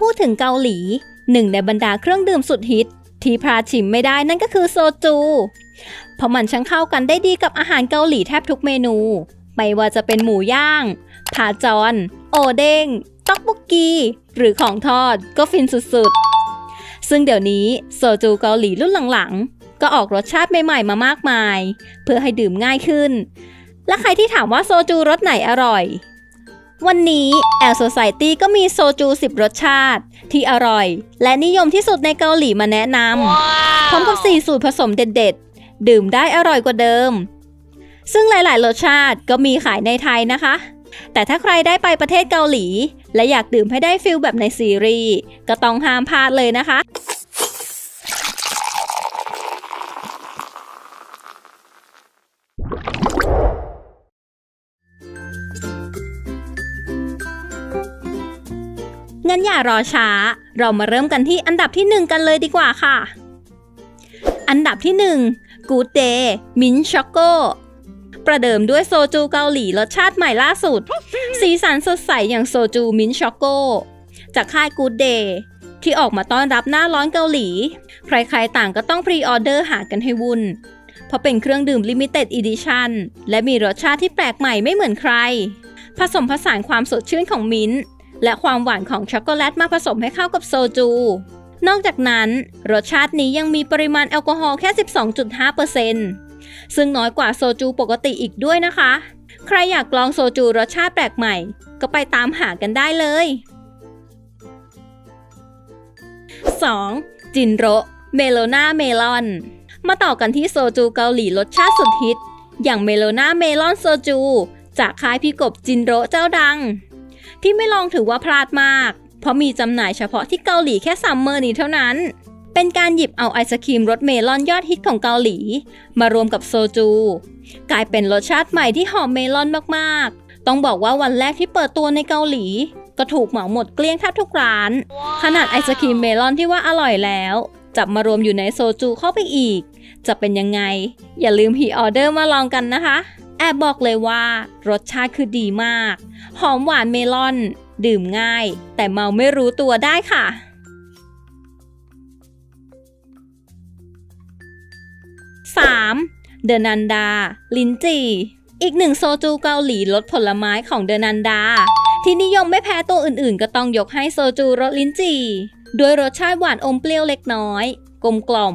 พูดถึงเกาหลี หนึ่งในบรรดาเครื่องดื่มสุดฮิต ที่พลาดชิมไม่ได้นั่นก็คือโซจู เพราะมันช่างเข้ากันได้ดีกับอาหารเกาหลีแทบทุกเมนู ไม่ว่าจะเป็นหมูย่างผาจอนโอเด้งต๊อกบุกกีหรือของทอดก็ฟินสุดๆ ซึ่งเดี๋ยวนี้โซจูเกาหลีรุ่นหลังๆ ก็ออกรสชาติใหม่ๆมามากมาย เพื่อให้ดื่มง่ายขึ้น และใครที่ถามว่าโซจูรสไหนอร่อย วันนี้แอลโซไซตี้ก็มีโซจู 10 รสชาติ ที่อร่อย และนิยมที่สุดในเกาหลีมาแนะนำพร้อมกับ4สูตรผสมเด็ดๆ ดื่มได้อร่อยกว่าเดิม ซึ่งหลายๆ รสชาติก็มีขายในไทยนะคะ แต่ถ้าใครได้ไปประเทศเกาหลี และอยากดื่มให้ได้ฟิลแบบในซีรีส์ก็ต้องห้ามพลาดเลยนะคะ งั้นอย่ารอช้า เรามาเริ่มกันที่อันดับที่ 1 กันเลยดีกว่าค่ะ อันดับที่1 Good Day Mint Choco ประเดิมด้วยโซจูเกาหลีรสชาติใหม่ล่าสุด สีสันสดใสอย่างโซจูมิ้นช็อกโกจากค่าย Good Day ที่ออกมาต้อนรับหน้าร้อนเกาหลี ใครๆต่างก็ต้องพรีออเดอร์หากันให้วุ่น เพราะเป็นเครื่องดื่มลิมิเต็ดอีดิชันและมีรสชาติที่แปลกใหม่ไม่เหมือนใคร ผสมผสานความสดชื่นของมิ้นท์ และความหวานของช็อกโกแลตมาผสมให้เข้ากับโซจู นอกจากนั้น รสชาตินี้ยังมีปริมาณแอลกอฮอล์แค่ 12.5%ซึ่งน้อยกว่าโซจูปกติอีกด้วยนะคะ ใครอยากลองโซจูรสชาติแปลกใหม่ ก็ไปตามหากันได้เลย 2. จินโรเมโลนาเมลอน มาต่อกันที่โซจูเกาหลีรสชาติสุดฮิต อย่างเมโลนาเมลอนโซจู จากค่ายพี่กบจินโรเจ้าดัง ที่ไม่ลองถือว่าพลาดมาก เพราะมีจำหน่ายเฉพาะที่เกาหลีแค่ซัมเมอร์นี้เท่านั้น เป็นการหยิบเอาไอศครีมรสเมลอนยอดฮิตของเกาหลี มารวมกับโซจู กลายเป็นรสชาติใหม่ที่หอมเมลอนมากๆ ต้องบอกว่าวันแรกที่เปิดตัวในเกาหลี ก็ถูกเหมาหมดเกลี้ยงแทบทุกร้าน ขนาดไอศครีมเมลอนที่ว่าอร่อยแล้ว จับมารวมอยู่ในโซจูเข้าไปอีก จะเป็นยังไง อย่าลืมพีออเดอร์มาลองกันนะคะ แอบบอกเลยว่ารสชาติคือดีมาก หอมหวานเมลอน ดื่มง่าย แต่เมาไม่รู้ตัวได้ค่ะ 3. เดนันดา ลินจีอีกหนึ่งโซจูเกาหลีรสผลไม้ของเดนันดา ที่นิยมไม่แพ้ตัวอื่นๆ ก็ต้องยกให้โซจูรสลินจีด้วยรสชาติหวานอมเปรี้ยวเล็กน้อย กลมกล่อม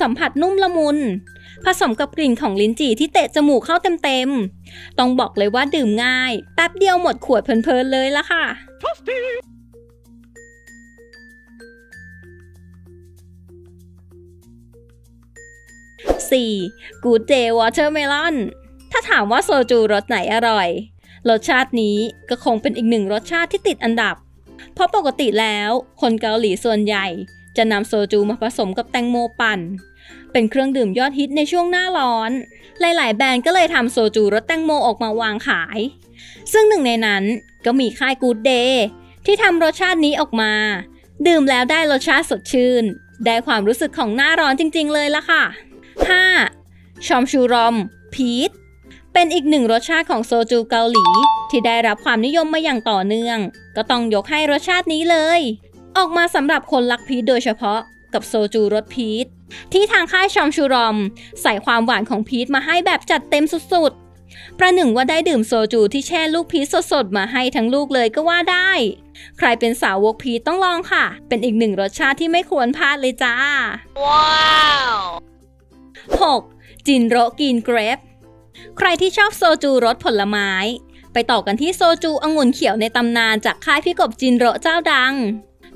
สัมผัสนุ่มละมุน ผสมกับกลิ่นของลิ้นจี่ที่เตะจมูกเข้าเต็มๆ ต้องบอกเลยว่าดื่มง่าย แป๊บเดียวหมดขวดเพลินๆเลยละค่ะ 4. Good Day Watermelon ถ้าถามว่าโซจูรสไหนอร่อย รสชาตินี้ก็คงเป็นอีกหนึ่งรสชาติที่ติดอันดับ เพราะปกติแล้วคนเกาหลีส่วนใหญ่ จะนำโซจูมาผสมกับแตงโมปั่น เป็นเครื่องดื่มยอดฮิตในช่วงหน้าร้อน หลายๆ แบรนด์ก็เลยทำโซจูรสแตงโมออกมาวางขาย ซึ่งหนึ่งในนั้นก็มีค่าย Good Day ที่ทำรสชาตินี้ออกมา ดื่มแล้วได้รสชาติสดชื่น ได้ความรู้สึกของหน้าร้อนจริง ๆ เลยละค่ะ 5. ชอมชูรอม พีชเป็นอีกหนึ่งรสชาติของโซจูเกาหลี ที่ได้รับความนิยมมาอย่างต่อเนื่อง ก็ต้องยกให้รสชาตินี้เลย ออกมาสำหรับคนรักพีชโดยเฉพาะกับโซจูรสพีช ที่ทางค่ายชอมชูรอม ใส่ความหวานของพีชมาให้แบบจัดเต็มสุดๆ ประหนึ่งว่าได้ดื่มโซจูที่แช่ลูกพีชสดๆ มาให้ทั้งลูกเลยก็ว่าได้ ใครเป็นสาวกพีชต้องลองค่ะ เป็นอีกหนึ่งรสชาติที่ไม่ควรพลาดเลยจ้า 6. จินโรกินเกรฟใครที่ชอบโซจูรสผลไม้ ไปต่อกันที่โซจูองุ่นเขียวในตำนานจากค่ายพี่กบจินโรเจ้าดัง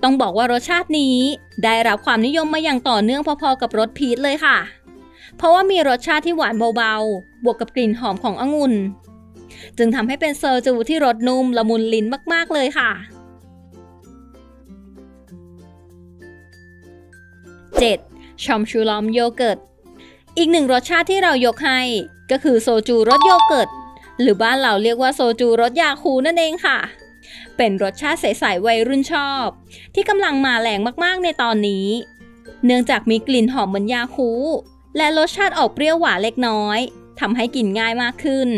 ต้องบอกว่ารสชาตินี้ ได้รับความนิยมมาอย่างต่อเนื่องพอๆกับรสพีชเลยค่ะ เพราะว่ามีรสชาติที่หวานเบาๆ บวกกับกลิ่นหอมขององุ่น จึงทำให้เป็นโซจูที่รสนุ่มละมุนลิ้นมากๆเลยค่ะ 7. ชอมชูลอมโยเกิร์ต อีกหนึ่งรสชาติที่เรายกให้ ก็คือโซจูรสโยเกิร์ต หรือบ้านเราเรียกว่าโซจูรสยาคูนั่นเองค่ะ เป็นรสชาติใสๆวัยรุ่นชอบ ที่กำลังมาแรงมากๆในตอนนี้ เนื่องจากมีกลิ่นหอมเหมือนยาคูและรสชาติออกเปรี้ยวหวานเล็กน้อยทำให้กินง่ายมากขึ้น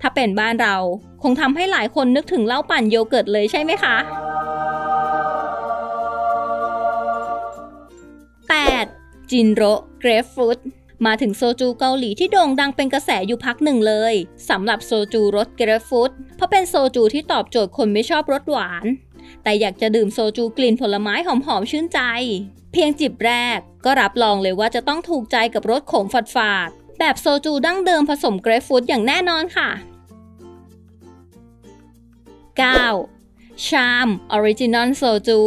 ถ้าเป็นบ้านเราคงทำให้หลายคนนึกถึงเหล้าปั่นโยเกิร์ตเลยใช่ไหมคะ 8. จินโรเกรฟฟรุต มาถึงโซจูเกาหลีที่โด่งดังเป็นกระแสอยู่พักหนึ่งเลยสำหรับโซจูรสเกรฟฟรุตเพราะเป็นโซจูที่ตอบโจทย์คนไม่ชอบรสหวาน แต่อยากจะดื่มโซจูกลิ่นผลไม้หอมๆชื่นใจ เพียงจิบแรกก็รับรองเลยว่าจะต้องถูกใจกับรสขมฝาดๆแบบโซจูดั้งเดิมผสมเกรฟฟรุตอย่างแน่นอนค่ะ 9. ชามออริจินอลโซจู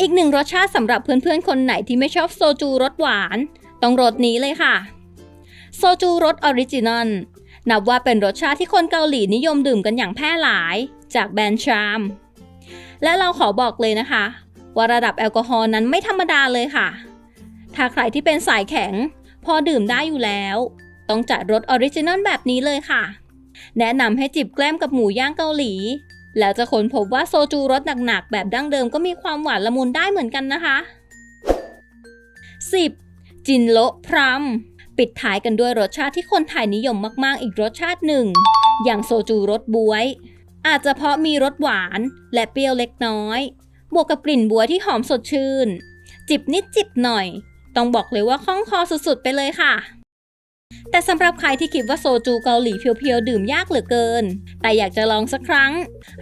อีกหนึ่งรสชาติสำหรับเพื่อนๆ คนไหนที่ไม่ชอบโซจูรสหวาน ต้องรสนี้เลยค่ะ โซจูรสออริจินอลนับว่าเป็นรสชาติที่คนเกาหลีนิยมดื่มกันอย่างแพร่หลายจากแบรนด์ชาม และเราขอบอกเลยนะคะ ว่าระดับแอลกอฮอล์นั้นไม่ธรรมดาเลยค่ะ ถ้าใครที่เป็นสายแข็ง พอดื่มได้อยู่แล้ว ต้องจัดรสออริจินอลแบบนี้เลยค่ะ แนะนำให้จิบแกล้มกับหมูย่างเกาหลี แล้วจะค้นพบว่าโซจูรสหนักๆ แบบดั้งเดิมก็มีความหวานละมุนได้เหมือนกันนะคะ 10. จินโลพรัมปิดท้ายกันด้วยรสชาติที่คนไทยนิยมมาก ๆ อีกรสชาติหนึ่ง อย่างโซจูรสบวย อาจจะเพราะมีรสหวานและเปรี้ยวเล็กน้อย บวกกับกลิ่นบัวที่หอมสดชื่น จิบนิดจิบหน่อย ต้องบอกเลยว่าคล่องคอสุด ๆ ไปเลยค่ะ แต่สำหรับใครที่คิดว่าโซจูเกาหลีเพียวๆ ดื่มยากเหลือเกิน แต่อยากจะลองสักครั้ง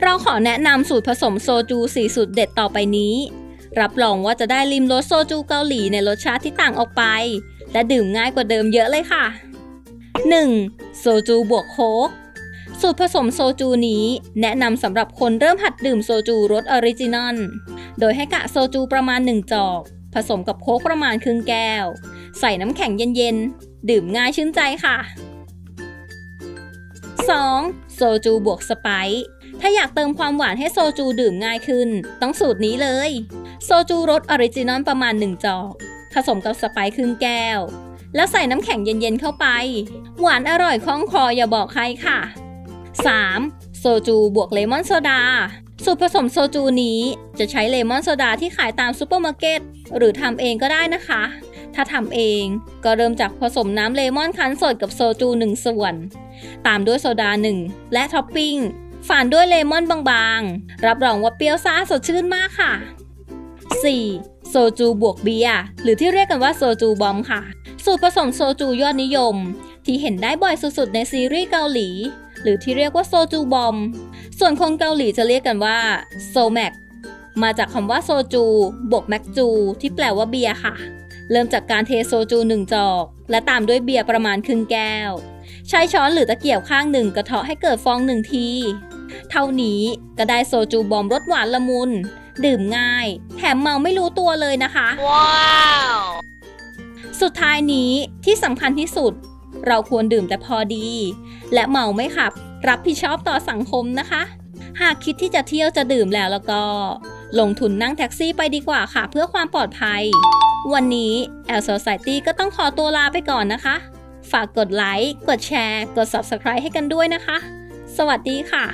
เราขอแนะนำสูตรผสมโซจู4สูตรเด็ดต่อไปนี้ รับรองว่าจะได้ลิมรสโซจูเกาหลีในรสชาติที่ต่างออกไป และดื่มง่ายกว่าเดิมเยอะเลยค่ะ 1. โซจูบวกโค้กสูตรผสมโซจูนี้ แนะนำสำหรับคนเริ่มหัดดื่มโซจูรสออริจินอล โดยให้กะโซจูประมาณ 1 จอก ผสมกับโค้กประมาณครึ่งแก้ว ใส่น้ำแข็งเย็นๆ ดื่มง่ายชื่นใจค่ะ 2. โซจูบวกสไปซ์ ถ้าอยากเติมความหวานให้โซจูดื่มง่ายขึ้น ต้องสูตรนี้เลย โซจูรสออริจินอลประมาณ 1 จอก ผสมกับสไปซ์ครึ่งแก้ว แล้วใส่น้ำแข็งเย็นๆเข้าไป หวานอร่อยคล่องคออย่าบอกใครค่ะ 3. โซจูบวกเลมอนโซดา สูตรผสมโซจูนี้จะใช้เลมอนโซดาที่ขายตามซูเปอร์มาร์เก็ตหรือทำเองก็ได้นะคะ ถ้าทำเองก็เริ่มจากผสมน้ำเลมอนคั้นสดกับโซจู 1 ส่วน ตามด้วยโซดา 1 และท็อปปิ้ง ฝานด้วยเลมอนบางๆ รับรองว่าเปรี้ยวซ่าสดชื่นมากค่ะ 4. โซจูบวกเบียร์หรือที่เรียกกันว่าโซจูบอมค่ะ สูตรผสมโซจูยอดนิยม ที่เห็นได้บ่อยสุดๆในซีรีส์เกาหลี หรือที่เรียกว่าโซจูบอม ส่วนคนเกาหลีจะเรียกกันว่าโซแมกมาจากคำว่าโซจูบวกแมกจู ที่แปลว่าเบียร์ค่ะ เริ่มจากการเทโซจูหนึ่งจอก และตามด้วยเบียร์ประมาณครึ่งแก้ว ใช้ช้อนหรือตะเกียบข้างหนึ่งกระเทาะให้เกิดฟองหนึ่งที เท่านี้ก็ได้โซจูบอมรสหวานละมุน ดื่มง่าย แถมเมาไม่รู้ตัวเลยนะคะ Wow! สุดท้ายนี้ที่สำคัญที่สุด เราควรดื่มแต่พอดี และเมาไม่ขับ รับผิดชอบต่อสังคมนะคะ หากคิดที่จะเที่ยวจะดื่มแล้วแล้วก็ ลงทุนนั่งแท็กซี่ไปดีกว่าค่ะ เพื่อความปลอดภัย วันนี้ L Society ก็ต้องขอตัวลาไปก่อนนะคะ ฝากกดไลค์ กดแชร์ กด Subscribe ให้กันด้วยนะคะ สวัสดีค่ะ